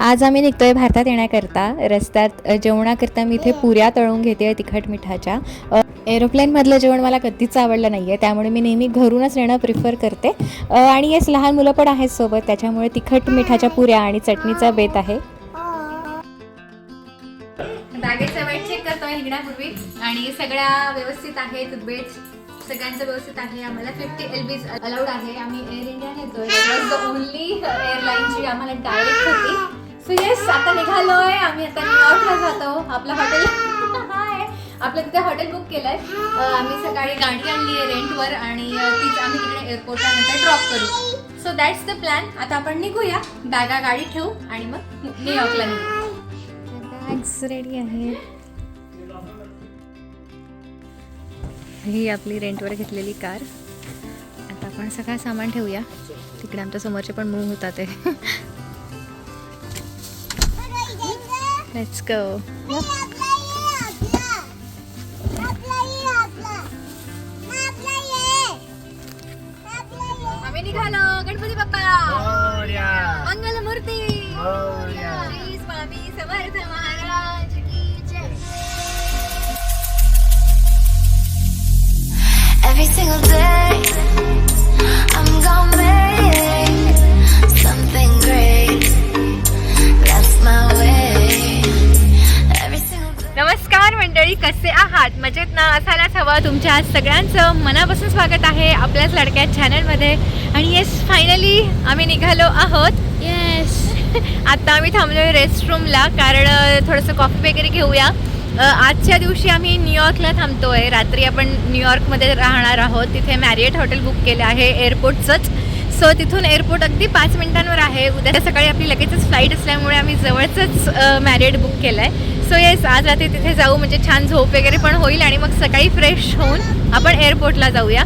आज आम्ही निघतो आहे भारतात येण्याकरता. रस्त्यात जेवणाकरता मी इथे पुऱ्या तळून घेते तिखट मिठाच्या. एरोप्लेनमधलं जेवण मला कधीच आवडलं नाही आहे त्यामुळे मी नेहमी घरूनच नेणं प्रिफर करते. आणि येस लहान मुलं पण आहेत सोबत त्याच्यामुळे तिखट मिठाच्या पुऱ्या आणि चटणीचा बेत आहे. बॅगेचा वेट चेक करतोय निघण्यापूर्वी आणि सगळ्या व्यवस्थित आहेत बेट सगळ्यांचं व्यवस्थित आहे. आम्हाला फिफ्टी एल बीज अलाउड आहे. आम्ही एअर इंडिया येतोय. द ओनली एअरलाईन जी आम्हाला डायरेक्ट होती. सो येस आता निघालोय. आम्ही आता न्यूयॉर्कला जातो. आपलं हॉटेल आपलं तिथे हॉटेल बुक केलंय. आहे आम्ही सकाळी गाडी आणली आहे रेंटवर आणि तीच आम्ही तिकडे एअरपोर्टला नंतर ड्रॉप करू. सो दॅट्स द प्लॅन आता आपण निघूया. बॅगा गाडी ठेवू आणि मग न्यूयॉर्कला निघू. बॅग्स रेडी आहेत ही आपली रेंटवर घेतलेली कार आता आपण सगळं सामान ठेवूया. तिकडे आमच्या समोरचे पण मूव होतात लेट्स गो आम्ही निघालो. गणपती बाप्पा. मंगल मूर्ती श्री स्वामी समर्थ. नमस्कार मंडळी कसे आहात? मजेत ना? असायलाच हवं तुमच्या आज सगळ्यांचं. मनापासून स्वागत आहे आपल्याच लडक्या चॅनलमध्ये आणि येस फायनली आम्ही निघालो आहोत. येस आता आम्ही थांबलोय रेस्ट रूमला कारण थोडंसं कॉफी वगैरे घेऊया. आजच्या दिवशी आम्ही न्यूयॉर्कला थांबतो आहे रात्री आपण न्यूयॉर्कमध्ये राहणार आहोत. तिथे मॅरिएट हॉटेल बुक केलं आहे एअरपोर्टचंच. सो तिथून एअरपोर्ट अगदी पाच मिनिटांवर आहे. उद्या सकाळी आपली लगेचच फ्लाईट असल्यामुळे आम्ही जवळचंच मॅरिएट बुक केलं आहे सो येस आज रात्री तिथे जाऊ. म्हणजे छान झोप वगैरे पण होईल आणि मग सकाळी फ्रेश होऊन आपण एअरपोर्टला जाऊया.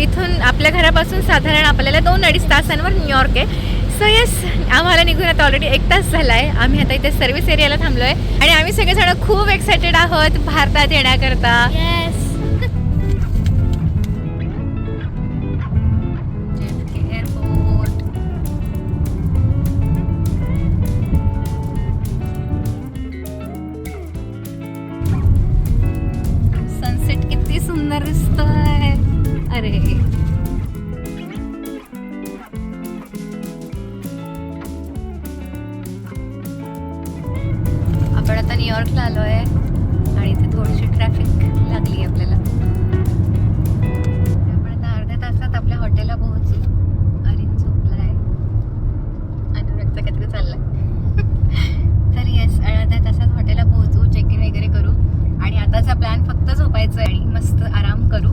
इथून आपल्या घरापासून साधारण आपल्याला दोन अडीच तासांवर न्यूयॉर्क आहे. सो येस आम्हाला निघून आता ऑलरेडी एक तास झाला आहे आम्ही आता इथे सर्व्हिस एरियाला थांबलो आहे आणि आम्ही सगळेजण खूप एक्सायटेड आहोत भारतात येण्याकरता. आपण आता न्यूयॉर्कला आलो आहे आणि इथे थोडीशी ट्रॅफिक लागली आपल्याला. आपण आता अर्ध्या तासात आपल्या हॉटेलला पोहोचू. अरिन झोपला आहे अनुरागचं काहीतरी चाललाय. तर येस अर्ध्या तासात हॉटेलला पोहोचू चेक इन वगैरे करू. आणि आताचा प्लॅन फक्त झोपायचा आहे आणि मस्त आराम करू.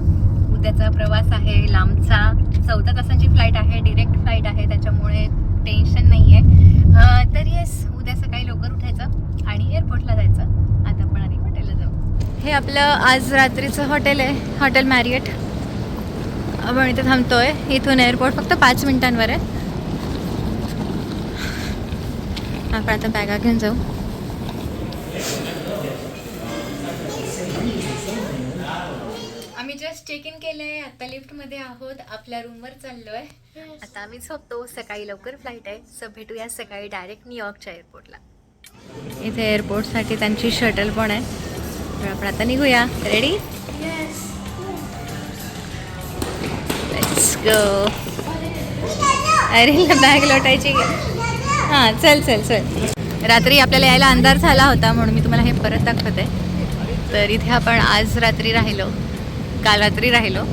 उद्याचा प्रवास आहे लांबचा. चौदा तासांची फ्लाईट आहे डिरेक्ट फ्लाईट आहे. त्याच्यामुळे टेन्शन नाही आहे तर येस उद्या सकाळी लवकर उठायचं आणि एअरपोर्टला जायचं. आता आपण आधी हॉटेलला जाऊ. हे आपलं आज रात्रीचं हॉटेल आहे. हॉटेल मॅरिएट आपण इथे थांबतोय. इथून एअरपोर्ट फक्त पाच मिनिटांवर आहे. आपण आता बॅगा घेऊन जाऊ. आम्ही जस्ट चेक इन केलंय. आता लिफ्टमध्ये आहोत. आपल्या रूमवर चाललोय. आता आम्ही झोपतो सकाळी लवकर फ्लाईट आहे. सो भेटूया सकाळी डायरेक्ट न्यूयॉर्कच्या एअरपोर्टला इथे एअरपोर्टसाठी त्यांची शटल पण आहे. आपण आता निघूया. रेडी अरे बॅग लोटायची हां चल चल चल. रात्री आपल्याला यायला अंधार झाला होता म्हणून मी तुम्हाला हे परत दाखवते. तर इथे आपण आज रात्री राहिलो. काल रात्री राहिलो.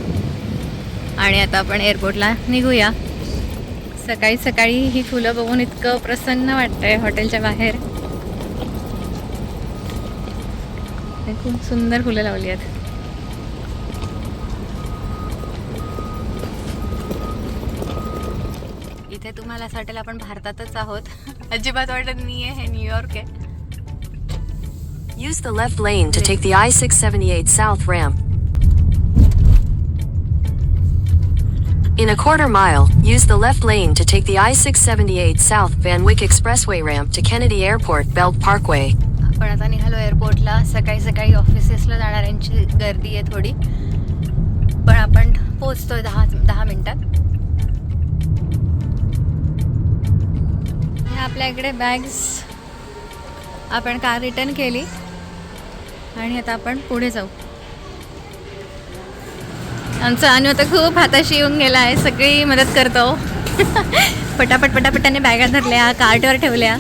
आणि आता आपण एअरपोर्टला निघूया. सकाळी सकाळी ही फुलं बघून इतकं प्रसन्न वाटतंय हॉटेलच्या बाहेर. खूप सुंदर फुलं लावली आहेत. इथे तुम्हाला असं वाटेल आपण भारतातच आहोत. अजिबात वाटत नाही आहे हे न्यूयॉर्क आहे. Use the left lane to take the I 678 South ramp. In a quarter mile, use the left lane to take the I 678 South Van Wyck Expressway ramp to Kennedy Airport Belt Parkway. आपण आता निघालो एअरपोर्टला सकाळी सकाळी ऑफिसेसला जाणाऱ्यांची गर्दी आहे थोडी पण आपण पोचतोय दहा दहा मिनिटात आपल्या इकडे बॅग्स आपण कार रिटर्न केली आणि आता आपण पुढे जाऊ आमचा अनु आता खूप हाताशी येऊन गेला आहे सगळी मदत करतो. पटापट पटापटाने बॅगा धरल्या कार्टवर ठेवल्या.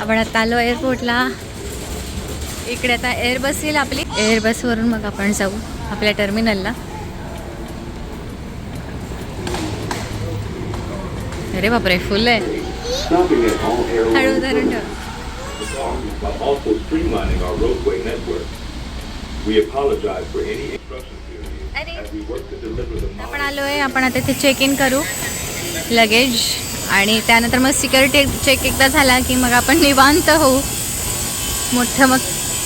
आपण आता आलो एअरपोर्टला इकडे आता एअरबस येईल आपली. एअरबसवरून मग आपण जाऊ आपल्या टर्मिनलला अरे बापरे फुल आहे. हळू धरून ठेव. We apologize for any instruction failures Eddie. as we work to deliver the आपण आलो आहे आपण आता ते चेक इन करू. लगेज आणि त्यानंतर मग सिक्युरिटी चेक एकदा झाला की मग आपण निवांत होऊ. मोठं मग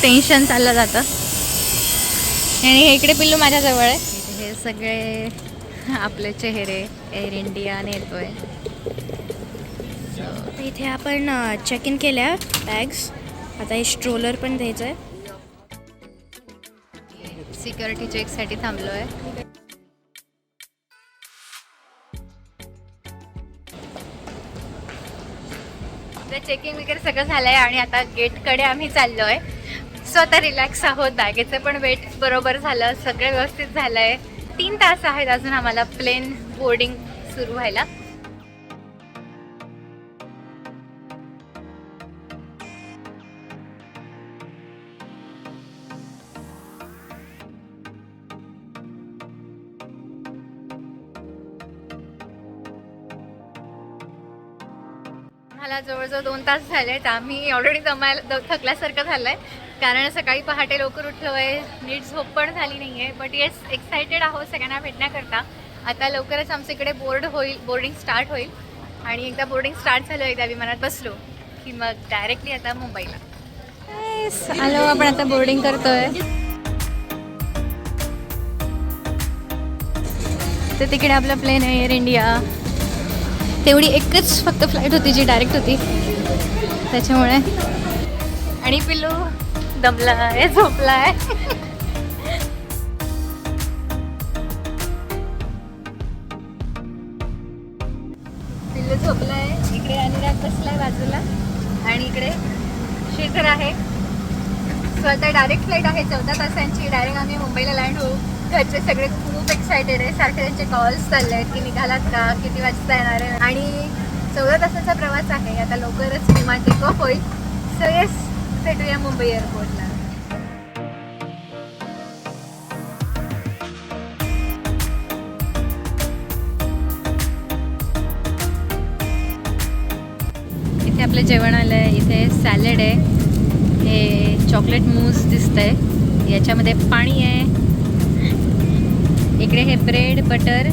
टेन्शन चाललं जातं. आणि हे इकडे पिल्लू माझ्याजवळ आहे. इथे हे सगळे आपले चेहरे एअर इंडियाने येतोय तर इथे आपण चेक इन केल्या बॅग्स आता हे स्ट्रोलर पण द्यायचं आहे सिक्युरिटी चेकसाठी थांबलो आहे चेकिंग वगैरे सगळं झालंय आणि आता गेटकडे आम्ही चाललो आहे सो आता रिलॅक्स आहोत बॅगेचं पण वेट बरोबर झालं सगळं व्यवस्थित झालंय. तीन तास आहेत अजून आम्हाला प्लेन बोर्डिंग सुरू व्हायला. मला जवळजवळ दोन तास झाले आहेत आम्ही ऑलरेडी जमायला द- थकल्यासारखं झालं आहे कारण सकाळी पहाटे लवकर उठलो आहे नीट झोप पण झाली नाही आहे बट येस एक्सायटेड आहोत सगळ्यांना भेटण्याकरता. आता लवकरच आमच्या इकडे बोर्ड होईल बोर्डिंग स्टार्ट होईल. आणि एकदा बोर्डिंग स्टार्ट झालं एकदा विमानात बसलो की मग डायरेक्टली आता मुंबईला. आलो आपण आता बोर्डिंग करतोय. तर तिकडे आपला प्लेन आहे एअर इंडिया तेवढी एकच फक्त फ्लाईट होती जी डायरेक्ट होती. त्याच्यामुळे. आणि पिल्लू दमला आहे झोपला आहे पिल्लू झोपला आहे इकडे अनुराग आहे बाजूला. आणि इकडे श्रीधर आहे. सो आता डायरेक्ट फ्लाईट आहे चौदा तासांची. डायरेक्ट आम्ही मुंबईला लँड होऊ. घरचे सगळे खूप एक्सायटेड आहे. सारखे त्यांचे कॉल्स चालले आहेत की निघालात का? किती वाजता येणार आहे? आणि चौदा तासाचा प्रवास आहे. आता लवकरच विमान टेक ऑफ होईल. सो येस भेटूया मुंबई एअरपोर्टला इथे आपलं जेवण आलं आहे इथे सॅलड आहे. हे चॉकलेट मूस दिसतंय. याच्यामध्ये पाणी आहे. इकडे हे ब्रेड बटर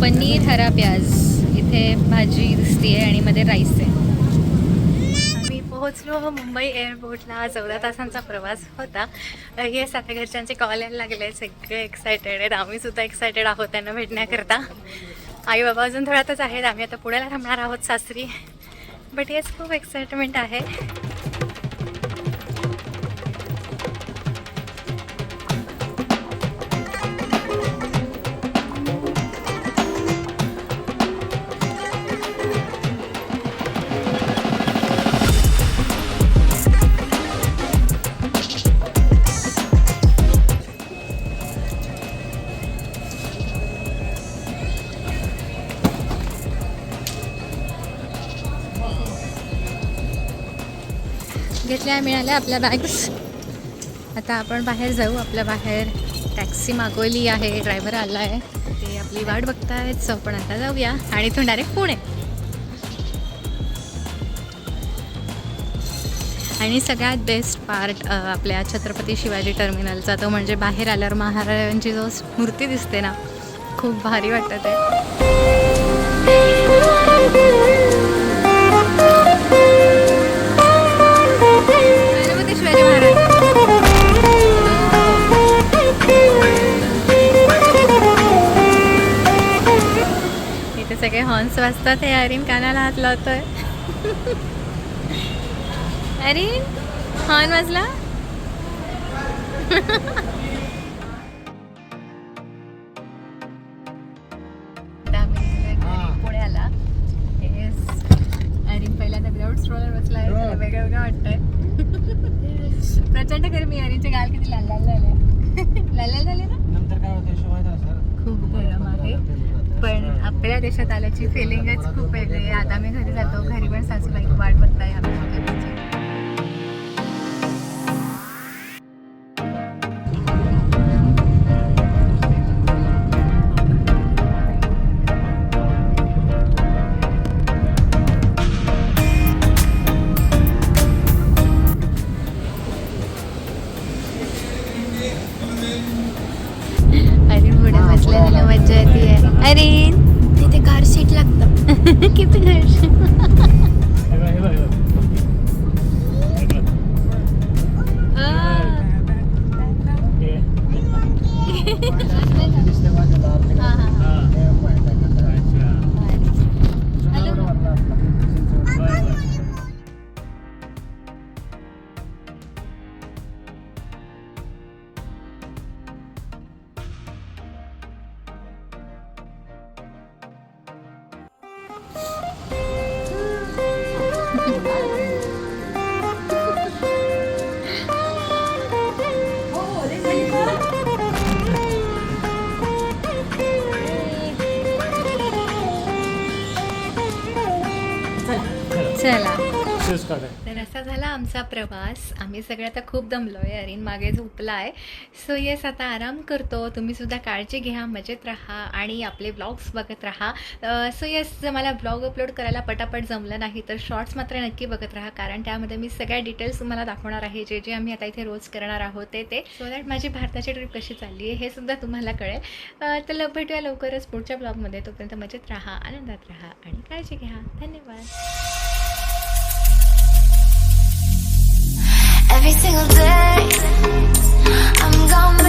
पनीर हरा प्याज. इथे भाजी दिसते आणि मध्ये राईस आहे. पोहोचलो मुंबई एअरपोर्टला. चौदा तासांचा प्रवास होता. येस आता घरच्यांचे कॉल यायला लागले. सगळे एक्सायटेड आहेत. आम्ही सुद्धा एक्सायटेड आहोत त्यांना भेटण्याकरता. आई बाबा अजून थोड्यातच आहेत. आम्ही आता पुण्याला थांबणार आहोत सासरी. बट येस खूप एक्साइटमेंट आहे. घेतल्या मिळाल्या आपल्या बॅग्स आता आपण बाहेर जाऊ. आपल्या बाहेर टॅक्सी मागवली आहे. ड्रायव्हर आला आहे ते आपली वाट बघतायत. सो आपण आता जाऊया. आणि इथून डायरेक्ट पुणे. आणि सगळ्यात बेस्ट पार्ट आपल्या छत्रपती शिवाजी टर्मिनलचा तो म्हणजे बाहेर आल्यावर महाराजांची जो मूर्ती दिसते ना खूप भारी वाटतं ते सगळे हॉर्न्स वाजतात हे अरिन कानाला हात लावतोय. अरिन हॉर्न वाजला? आला. पहिल्यांदा स्ट्रोलर वेगळं वाटतंय. प्रचंड गरमी अरीनचे गाल किती लाल लाल झाले. लाल लाल झाले ना? नंतर काय होतं खूप गरम. आहे. पण आपल्या देशात आल्याची फिलिंगच खूप वेगळी आहे. आता मी घरी जातो. घरी पण सासूबाई वाट बघताय. आम्ही लागतं किती चला. तर असा झाला आमचा प्रवास. आम्ही सगळे आता खूप दमलो आहे अरिन मागे झोपला आहे सो येस आता आराम करतो. तुम्ही सुद्धा काळजी घ्या मजेत राहा आणि आपले ब्लॉग्स बघत राहा. सो येस मला ब्लॉग अपलोड करायला पटापट जमलं नाही तर शॉर्ट्स मात्र नक्की बघत राहा. कारण त्यामध्ये मी सगळ्या डिटेल्स तुम्हाला दाखवणार आहे. जे जे आम्ही आता इथे रोज करणार आहोत ते ते. सो दॅट माझी भारताची ट्रिप कशी चालली आहे हे सुद्धा तुम्हाला कळेल. तर लव भेटूया लवकरच पुढच्या ब्लॉगमध्ये तोपर्यंत मजेत राहा आनंदात राहा आणि काळजी घ्या. धन्यवाद. Every single day, I'm gone.